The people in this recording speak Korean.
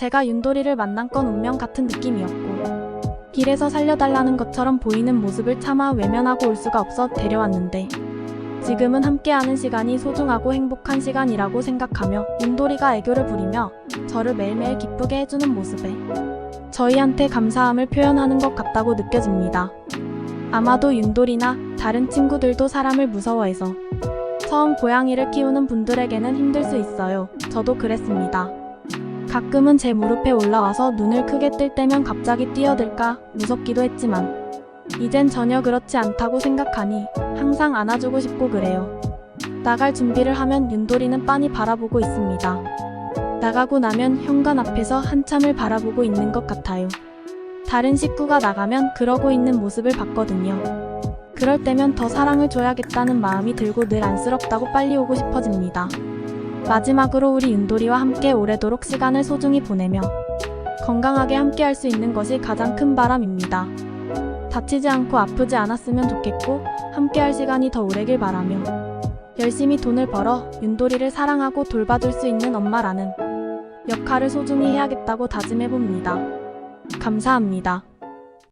제가 윤돌이를 만난 건 운명 같은 느낌이었고 길에서 살려달라는 것처럼 보이는 모습을 차마 외면하고 올 수가 없어 데려왔는데 지금은 함께하는 시간이 소중하고 행복한 시간이라고 생각하며 윤돌이가 애교를 부리며 저를 매일매일 기쁘게 해주는 모습에 저희한테 감사함을 표현하는 것 같다고 느껴집니다. 아마도 윤돌이나 다른 친구들도 사람을 무서워해서 처음 고양이를 키우는 분들에게는 힘들 수 있어요. 저도 그랬습니다. 가끔은 제 무릎에 올라와서 눈을 크게 뜰 때면 갑자기 뛰어들까 무섭기도 했지만 이젠 전혀 그렇지 않다고 생각하니 항상 안아주고 싶고 그래요. 나갈 준비를 하면 윤돌이는 빤히 바라보고 있습니다. 나가고 나면 현관 앞에서 한참을 바라보고 있는 것 같아요. 다른 식구가 나가면 그러고 있는 모습을 봤거든요. 그럴 때면 더 사랑을 줘야겠다는 마음이 들고 늘 안쓰럽다고 빨리 오고 싶어집니다. 마지막으로 우리 윤돌이와 함께 오래도록 시간을 소중히 보내며 건강하게 함께 할 수 있는 것이 가장 큰 바람입니다. 다치지 않고 아프지 않았으면 좋겠고 함께 할 시간이 더 오래길 바라며 열심히 돈을 벌어 윤돌이를 사랑하고 돌봐줄 수 있는 엄마라는 역할을 소중히 해야겠다고 다짐해 봅니다. 감사합니다.